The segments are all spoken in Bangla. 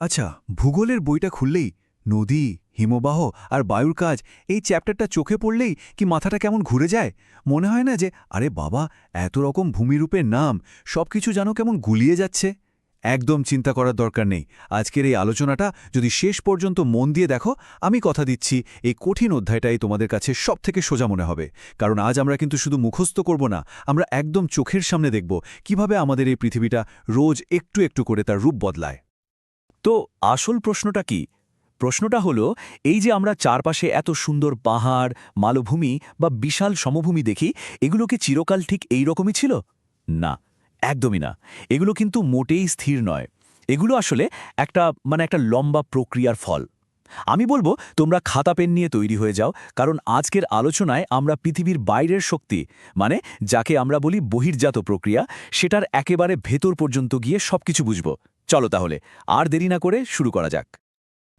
আচ্ছা ভূগোলের বইটা খুললেই নদী, হিমবাহ আর বায়ুর কাজ এই চ্যাপ্টারটা চোখে পড়লেই কি মাথাটা কেমন ঘুরে যায়? মনে হয় না যে, আরে বাবা, এত রকম ভূমিরূপের নাম, সবকিছু যেন কেমন গুলিয়ে যাচ্ছে। একদম চিন্তা করার দরকার নেই। আজকের এই আলোচনাটা যদি শেষ পর্যন্ত মন দিয়ে দেখো, আমি কথা দিচ্ছি এই কঠিন অধ্যায়টাই তোমাদের কাছে সব থেকে সোজা মনে হবে। কারণ আজ আমরা কিন্তু শুধু মুখস্থ করব না, আমরা একদম চোখের সামনে দেখব কীভাবে আমাদের এই পৃথিবীটা রোজ একটু একটু করে তার রূপ বদলায়। তো আসল প্রশ্নটা কি? প্রশ্নটা হলো, এই যে আমরা চারপাশে এত সুন্দর পাহাড়, মালভূমি বা বিশাল সমভূমি দেখি, এগুলো কি চিরকাল ঠিক এই রকমই ছিল? না, একদমই না। এগুলো কিন্তু মোটেই স্থির নয়। এগুলো আসলে একটা মানে একটা লম্বা প্রক্রিয়ার ফল। আমি বলব, তোমরা খাতা পেন নিয়ে তৈরি হয়ে যাও, কারণ আজকের আলোচনায় আমরা পৃথিবীর বাইরের শক্তি মানে যাকে আমরা বলি বহির্জাত প্রক্রিয়া, সেটার একেবারে ভেতর পর্যন্ত গিয়ে সবকিছু বুঝব। চলো তাহলে, আর দেরি না করে শুরু করা যাক।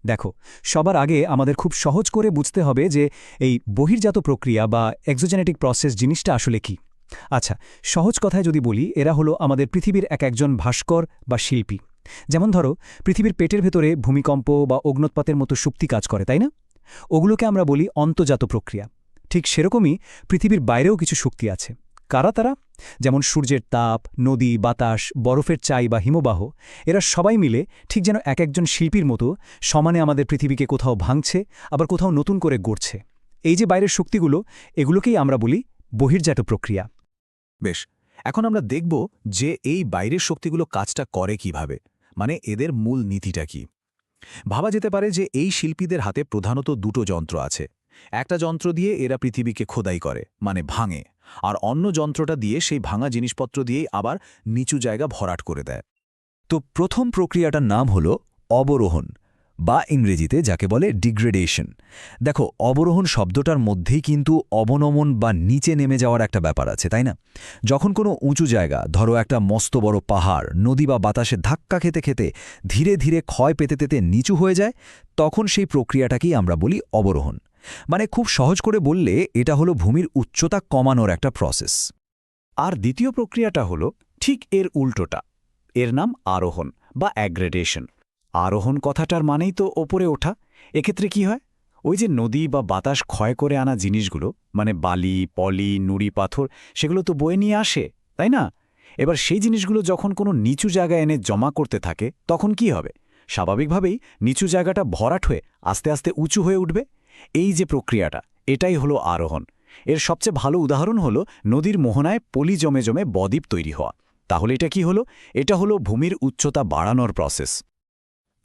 দেখো, সবার আগে আমাদের খুব সহজ করে বুঝতে হবে যে এই বহির্জাত প্রক্রিয়া বা এক্সোজেনেটিক প্রসেস জিনিসটা আসলে কি। আচ্ছা সহজ কথায় যদি বলি, এরা হলো আমাদের পৃথিবীর এক একজন ভাস্কর বা শিল্পী। যেমন ধরো, পৃথিবীর পেটের ভেতরে ভূমিকম্প বা অগ্নোৎপাতের মতো শক্তি কাজ করে, তাই না? ওগুলোকে আমরা বলি অন্তজাত প্রক্রিয়া। ঠিক সেরকমই পৃথিবীর বাইরেও কিছু শক্তি আছে। কারা তারা? যেমন সূর্যের তাপ, নদী, বাতাস, বরফের চাই বা হিমবাহ, এরা সবাই মিলে ঠিক যেন এক একজন শিল্পীর মতো সমানে আমাদের পৃথিবীকে কোথাও ভাঙছে, আবার কোথাও নতুন করে গড়ছে। এই যে বাইরের শক্তিগুলো, এগুলোকেই আমরা বলি বহির্জাত প্রক্রিয়া। বেশ, এখন আমরা দেখব যে এই বাইরের শক্তিগুলো কাজটা করে কীভাবে মানে এদের মূল নীতিটা কি। ভাবা যেতে পারে যে এই শিল্পীদের হাতে প্রধানত দুটো যন্ত্র আছে। একটা যন্ত্র দিয়ে এরা পৃথিবীকে খোদাই করে মানে ভাঙে। আর অন্য যন্ত্রটা দিয়ে সেই ভাঙা জিনিসপত্র দিয়েই আবার নিচু জায়গা ভরাট করে দেয়। তো প্রথম প্রক্রিয়াটার নাম হল অবরোহণ, বা ইংরেজিতে যাকে বলে ডিগ্রেডেশন। দেখো, অবরোহণ শব্দটার মধ্যেই কিন্তু অবনমন বা নিচে নেমে যাওয়ার একটা ব্যাপার আছে, তাই না? যখন কোনো উঁচু জায়গা, ধরো একটা মস্ত বড় পাহাড়, নদী বা বাতাসে ধাক্কা খেতে খেতে ধীরে ধীরে ক্ষয় পেতে পেতে নিচু হয়ে যায়, তখন সেই প্রক্রিয়াটাকেই আমরা বলি অবরোহণ। মানে খুব সহজ করে বললে এটা হলো ভূমির উচ্চতা কমানোর একটা প্রসেস আর দ্বিতীয় প্রক্রিয়াটা হলো ঠিক এর উল্টোটা। এর নাম আরোহণ বা অ্যাগ্রেডেশন আরোহণ কথাটার মানেই তো ওপরে ওঠা। এক্ষেত্রে কি হয়? ওই যে নদী বা বাতাস ক্ষয় করে আনা জিনিসগুলো মানে বালি, পলি, নুড়ি, পাথর, সেগুলো তো বয়ে নিয়ে আসে, তাই না? এবার সেই জিনিসগুলো যখন কোনো নিচু জায়গায় এনে জমা করতে থাকে, তখন কি হবে? স্বাভাবিকভাবেই নিচু জায়গাটা ভরাট হয়ে আস্তে আস্তে উঁচু হয়ে উঠবে। এই যে প্রক্রিয়াটা, এটাই হলো আরোহণ। এর সবচেয়ে ভালো উদাহরণ হলো নদীর মোহনায় পলি জমে জমে বদ্বীপ তৈরি হওয়া। তাহলে এটা কি হলো? এটা হলো ভূমির উচ্চতা বাড়ানোর প্রসেস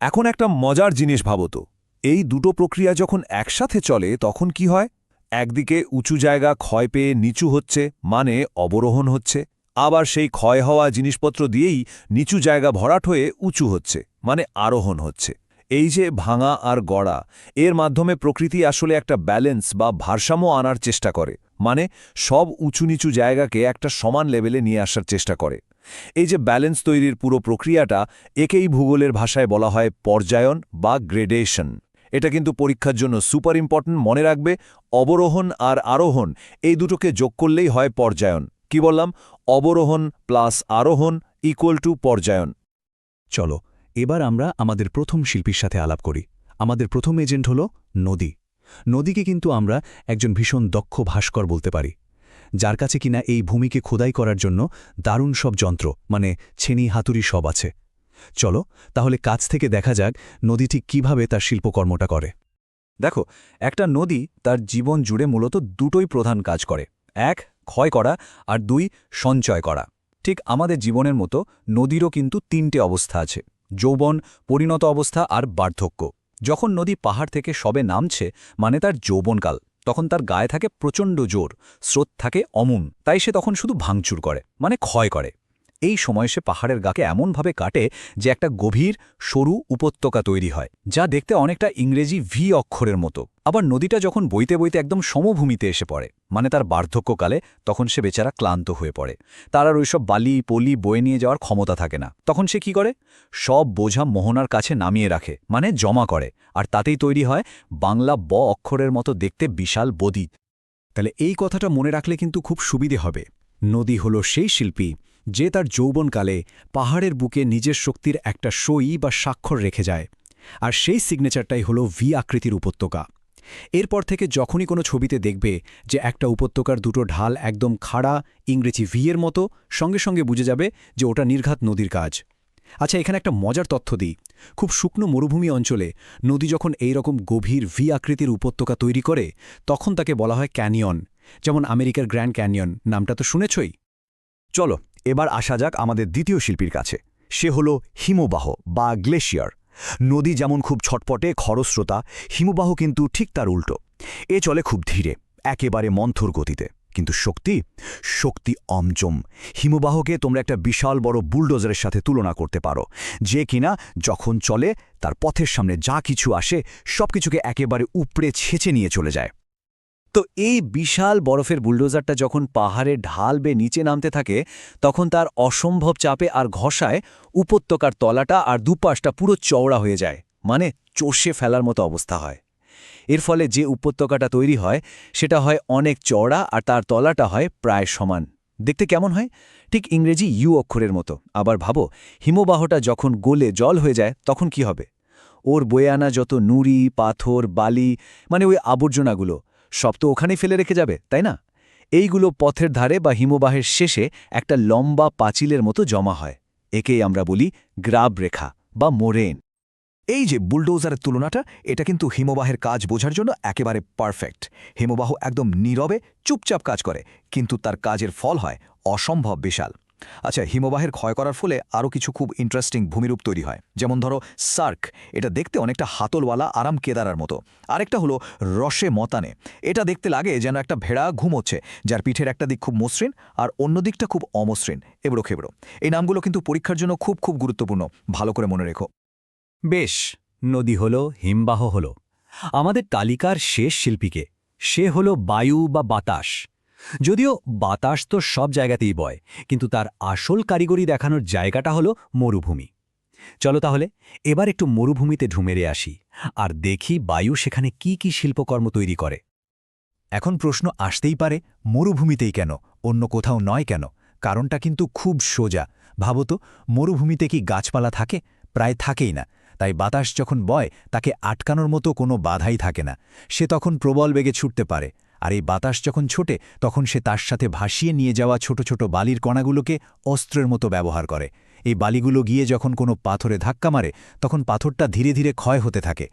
এখন একটা মজার জিনিস ভাবো তো। এই দুটো প্রক্রিয়া যখন একসাথে চলে, তখন কি হয়? একদিকে উঁচু জায়গা ক্ষয় পেয়ে নিচু হচ্ছে মানে অবরোহণ হচ্ছে। আবার সেই ক্ষয় হওয়া জিনিসপত্র দিয়েই নিচু জায়গা ভরাট হয়ে উঁচু হচ্ছে মানে আরোহণ হচ্ছে। এই যে ভাঙা আর গড়া, এর মাধ্যমে প্রকৃতি আসলে একটা ব্যালেন্স বা ভারসাম্য আনার চেষ্টা করে। মানে সব উঁচু নিচু জায়গাকে একটা সমান লেভেলে নিয়ে আসার চেষ্টা করে। এই যে ব্যালেন্স তৈরির পুরো প্রক্রিয়াটা একেই ভূগোলের ভাষায় বলা হয় পর্যায়ন বা গ্রেডেশন এটা কিন্তু পরীক্ষার জন্য সুপার ইম্পর্ট্যান্ট মনে রাখবে, অবরোহণ আর আরোহণ এই দুটোকে যোগ করলেই হয় পর্যায়ন। কি বললাম? অবরোহণ প্লাস আরোহণ ইকুয়াল টু পর্যায়ন। চলো এবার আমরা আমাদের প্রথম শিল্পীর সাথে আলাপ করি। আমাদের প্রথম এজেন্ট হল নদী। নদীকে কিন্তু আমরা একজন ভীষণ দক্ষ ভাস্কর বলতে পারি। যার কাছে কিনা এই ভূমিকে খোদাই করার জন্য দারুণ সব যন্ত্র মানে ছেনি হাতুড়ি সব আছে। চলো, তাহলে কাছ থেকে দেখা যাক নদী ঠিক কীভাবে তার শিল্পকর্মটা করে। দেখো, একটা নদী তার জীবন জুড়ে মূলত দুটোই প্রধান কাজ করে। এক, ক্ষয় করা আর দুই, সঞ্চয় করা। ঠিক আমাদের জীবনের মতো নদীরও কিন্তু তিনটে অবস্থা আছে। যৌবন, পরিণত অবস্থা আর বার্ধক্য। যখন নদী পাহাড় থেকে সবে নামছে মানে তার যৌবনকাল, তখন তার গায়ে থাকে প্রচণ্ড জোর, স্রোত থাকে অমুন, তাই সে তখন শুধু ভাঙচুর করে মানে ক্ষয় করে। এই সময় সে পাহাড়ের গাকে এমনভাবে কাটে যে একটা গভীর, সরু উপত্যকা তৈরি হয়, যা দেখতে অনেকটা ইংরেজি ভি অক্ষরের মতো। আবার নদীটা যখন বইতে বইতে একদম সমভূমিতে এসে পড়ে মানে তার বার্ধক্যকালে, তখন সে বেচারা ক্লান্ত হয়ে পড়ে। তার আর ওইসব বালি, পলি, বয়ে নিয়ে যাওয়ার ক্ষমতা থাকে না। তখন সে কি করে? সব বোঝা মোহনার কাছে নামিয়ে রাখে মানে জমা করে, আর তাতেই তৈরি হয় বাংলা ব অক্ষরের মতো দেখতে বিশাল বদি। তাহলে এই কথাটা মনে রাখলে কিন্তু খুব সুবিধে হবে। নদী হল সেই শিল্পী যে তার যৌবনকালে পাহাড়ের বুকে নিজের শক্তির একটা সই বা স্বাক্ষর রেখে যায়, আর সেই সিগনেচারটাই হলো ভি আকৃতির উপত্যকা। এরপর থেকে যখনই কোনো ছবিতে দেখবে যে একটা উপত্যকার দুটো ঢাল একদম খাড়া ইংরেজি ভি এর মতো, সঙ্গে সঙ্গে বুঝে যাবে যে ওটা নির্ঘাত নদীর কাজ। আচ্ছা এখানে একটা মজার তথ্য দিই। খুব শুকনো মরুভূমি অঞ্চলে নদী যখন এই রকম গভীর ভি আকৃতির উপত্যকা তৈরি করে, তখন তাকে বলা হয় ক্যানিয়ন, যেমন আমেরিকার গ্র্যান্ড ক্যানিয়ন। নামটা তো শুনেছই? চলো এবার আসা যাক আমাদের দ্বিতীয় শিল্পীর কাছে। সে হল হিমবাহ বা গ্লেশিয়ার। নদী যেমন খুব ছটপটে, খরস্রোতা, হিমবাহ কিন্তু ঠিক তার উল্টো। এ চলে খুব ধীরে, একেবারে মন্থর গতিতে। কিন্তু শক্তি? শক্তি অমজম। হিমবাহকে তোমরা একটা বিশাল বড় বুলডোজারের সাথে তুলনা করতে পারো। যে কিনা যখন চলে, তার পথের সামনে যা কিছু আসে, সবকিছুকে একেবারে উপড়ে ছেঁচে নিয়ে চলে যায়। তো এই বিশাল বরফের বুলডোজারটা যখন পাহাড়ে ঢাল বে নিচে নামতে থাকে, তখন তার অসম্ভব চাপে আর ঘষায় উপত্যকার তলাটা আর দুপাশটা পুরো চওড়া হয়ে যায় মানে চষে ফেলার মতো অবস্থা হয়। এর ফলে যে উপত্যকাটা তৈরি হয়, সেটা হয় অনেক চওড়া আর তার তলাটা হয় প্রায় সমান। দেখতে কেমন হয়? ঠিক ইংরেজি ইউ অক্ষরের মতো। আবার ভাবো, হিমবাহটা যখন গোলে জল হয়ে যায়, তখন কি হবে? ওর বয়ে আনা যত নুড়ি, পাথর, বালি মানে ওই আবর্জনাগুলো সব তো ওখানেই ফেলে রেখে যাবে, তাই না? এইগুলো পথের ধারে বা হিমবাহের শেষে একটা লম্বা পাঁচিলের মতো জমা হয়। একেই আমরা বলি গ্রাব রেখা বা মোরেন। এই যে বুলডোজারের তুলনাটা, এটা কিন্তু হিমবাহের কাজ বোঝার জন্য একেবারে পারফেক্ট। হিমবাহ একদম নীরবে, চুপচাপ কাজ করে, কিন্তু তার কাজের ফল হয় অসম্ভব বিশাল। আচ্ছা হিমবাহের ক্ষয় করার ফলে আরও কিছু খুব ইন্টারেস্টিং ভূমিরূপ তৈরি হয়। যেমন ধরো, সার্ক, এটা দেখতে অনেকটা হাতলওয়ালা আরাম কেদারার মতো। আরেকটা হলো রসে মতানে। এটা দেখতে লাগে যেন একটা ভেড়া ঘুমোচ্ছে, যার পিঠের একটা দিক খুব মসৃণ আর অন্য দিকটা খুব অমসৃণ, এবড়ো খেবড়ো। এই নামগুলো কিন্তু পরীক্ষার জন্য খুব খুব গুরুত্বপূর্ণ। ভালো করে মনে রেখো। বেশ, নদী হল, হিমবাহ হল। আমাদের তালিকার শেষ শিল্পীকে, সে হল বায়ু বা বাতাস। যদিও বাতাস তো সব জায়গাতেই বয়, কিন্তু তার আসল কারিগরি দেখানোর জায়গাটা হল মরুভূমি। চলো তাহলে, এবার একটু মরুভূমিতে ঢুমেরে আসি, আর দেখি বায়ু সেখানে কি কি শিল্পকর্ম তৈরি করে। এখন প্রশ্ন আসতেই পারে, মরুভূমিতেই কেন, অন্য কোথাও নয় কেন? কারণটা কিন্তু খুব সোজা। ভাবতো মরুভূমিতে কি গাছপালা থাকে? প্রায় থাকেই না। তাই বাতাস যখন বয়, তাকে আটকানোর মতো কোনো বাধাই থাকে না। সে তখন প্রবল বেগে ছুটতে পারে। আর এই বাতাস যখন ছোটে, তখন সে তার সাথে ভাসিয়ে নিয়ে যাওয়া ছোট ছোট বালির কণাগুলোকে অস্ত্রের মতো ব্যবহার করে। এই বালিগুলো গিয়ে যখন কোনো পাথরে ধাক্কা মারে, তখন পাথরটা ধীরে ধীরে ক্ষয় হতে থাকে।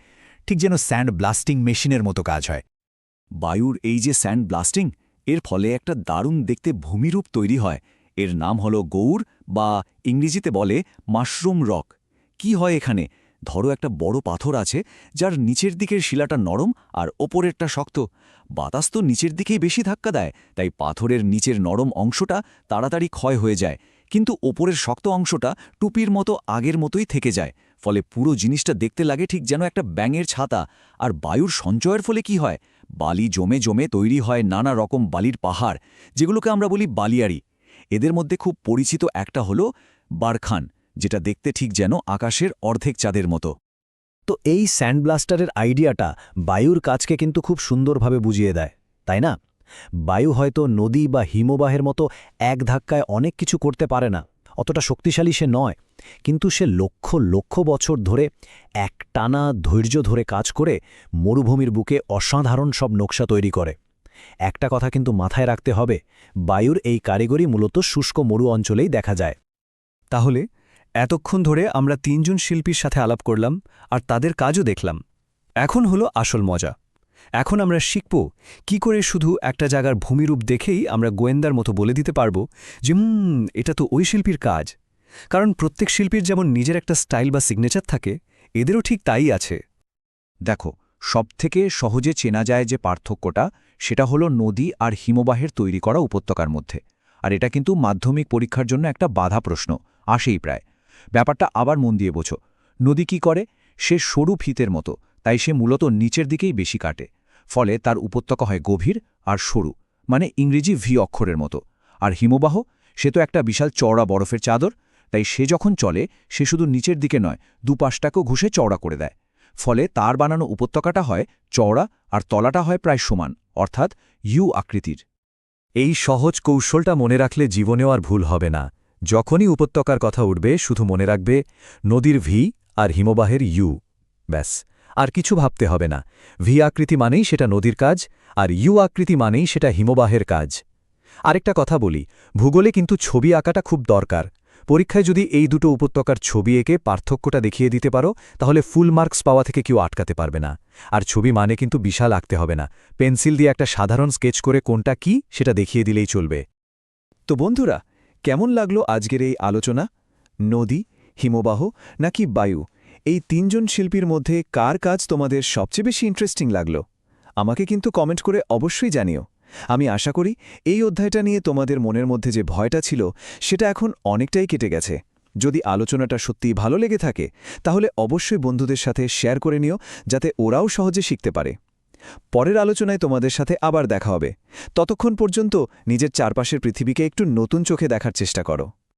ঠিক যেন স্যান্ড ব্লাস্টিং মেশিনের মতো কাজ হয়। বায়ুর এই যে স্যান্ড ব্লাস্টিং, এর ফলে একটা দারুণ দেখতে ভূমিরূপ তৈরি হয়। এর নাম হলো গৌর বা ইংরেজিতে বলে মাশরুম রক। কি হয় এখানে? ধরো একটা বড় পাথর আছে, যার নিচের দিকের শিলাটা নরম আর ওপরেরটা শক্ত। বাতাস তো নিচের দিকেই বেশি ধাক্কা দেয়, তাই পাথরের নিচের নরম অংশটা তাড়াতাড়ি ক্ষয় হয়ে যায়। কিন্তু ওপরের শক্ত অংশটা টুপির মতো আগের মতোই থেকে যায়, ফলে পুরো জিনিসটা দেখতে লাগে ঠিক যেন একটা ব্যাঙের ছাতা। আর বায়ুর সঞ্চয়ের ফলে কি হয়? বালি জমে জমে তৈরি হয় নানা রকম বালির পাহাড়, যেগুলোকে আমরা বলি বালিয়ারি এদের মধ্যে খুব পরিচিত একটা হলো বারখান, যেটা দেখতে ঠিক যেন আকাশের অর্ধেক চাঁদের মতো। তো এই স্যান্ডব্লাস্টারের আইডিয়াটা বায়ুর কাজকে কিন্তু খুব সুন্দরভাবে বুঝিয়ে দেয়, তাই না? বায়ু হয়তো নদী বা হিমবাহের মতো এক ধাক্কায় অনেক কিছু করতে পারে না, অতটা শক্তিশালী সে নয়, কিন্তু সে লক্ষ লক্ষ বছর ধরে একটানা ধৈর্য ধরে কাজ করে মরুভূমির বুকে অসাধারণ সব নকশা তৈরি করে। একটা কথা কিন্তু মাথায় রাখতে হবে, বায়ুর এই কারিগরি মূলত শুষ্ক মরু অঞ্চলেই দেখা যায়। তাহলে এতক্ষণ ধরে আমরা তিনজন শিল্পীর সাথে আলাপ করলাম আর তাদের কাজও দেখলাম। এখন হলো আসল মজা। এখন আমরা শিখব কি করে শুধু একটা জায়গার ভূমিরূপ দেখেই আমরা গোয়েন্দার মতো বলে দিতে পারব যে এটা তো ওই শিল্পীর কাজ। কারণ প্রত্যেক শিল্পীর যেমন নিজের একটা স্টাইল বা সিগনেচার থাকে, এদেরও ঠিক তাই আছে। দেখো, সবথেকে সহজে চেনা যায় যে পার্থক্যটা, সেটা হলো নদী আর হিমবাহের তৈরি করা উপত্যকার মধ্যে। আর এটা কিন্তু মাধ্যমিক পরীক্ষার জন্য একটা বাধা প্রশ্ন, আসেই প্রায়। ব্যাপারটা আবার মন দিয়ে বোঝো। নদী কি করে? সে সরু ফিতের মতো, তাই সে মূলত নিচের দিকেই বেশি কাটে। ফলে তার উপত্যকা হয় গভীর আর সরু মানে ইংরেজি ভি অক্ষরের মতো। আর হিমবাহ? সে তো একটা বিশাল চওড়া বরফের চাদর, তাই সে যখন চলে, সে শুধু নিচের দিকে নয়, দুপাশটাকেও ঘুষে চওড়া করে দেয়। ফলে তার বানানো উপত্যকাটা হয় চওড়া আর তলাটা হয় প্রায় সমান, অর্থাৎ ইউ আকৃতির। এই সহজ কৌশলটা মনে রাখলে জীবনেও আর ভুল হবে না। যখনই উপত্যকার কথা উঠবে, শুধু মনে রাখবে, নদীর ভি আর হিমবাহের ইউ। ব্যাস, আর কিছু ভাবতে হবে না। ভি আকৃতি মানেই সেটা নদীর কাজ, আর ইউ আকৃতি মানেই সেটা হিমবাহের কাজ। আরেকটা কথা বলি, ভূগোলে কিন্তু ছবি আঁকাটা খুব দরকার। পরীক্ষায় যদি এই দুটো উপত্যকার ছবি এঁকে পার্থক্যটা দেখিয়ে দিতে পারো, তাহলে ফুল মার্কস পাওয়া থেকে কেউ আটকাতে পারবে না। আর ছবি মানে কিন্তু বিশাল আঁকতে হবে না। পেন্সিল দিয়ে একটা সাধারণ স্কেচ করে কোনটা কি, সেটা দেখিয়ে দিলেই চলবে। তো বন্ধুরা কেমন লাগল আজকের এই আলোচনা? নদী, হিমবাহ নাকি বায়ু? এই তিনজন শিল্পীর মধ্যে কার কাজ তোমাদের সবচেয়ে বেশি ইন্টারেস্টিং লাগল? আমাকে কিন্তু কমেন্ট করে অবশ্যই জানিও। আমি আশা করি এই অধ্যায়টা নিয়ে তোমাদের মনের মধ্যে যে ভয়টা ছিল, সেটা এখন অনেকটাই কেটে গেছে। যদি আলোচনাটা সত্যিই ভালো লেগে থাকে, তাহলে অবশ্যই বন্ধুদের সাথে শেয়ার করে নিও, যাতে ওরাও সহজে শিখতে পারে। পরের আলোচনায় তোমাদের সাথে আবার দেখা হবে। ততক্ষণ পর্যন্ত নিজের চারপাশের পৃথিবীকে একটু নতুন চোখে দেখার চেষ্টা করো।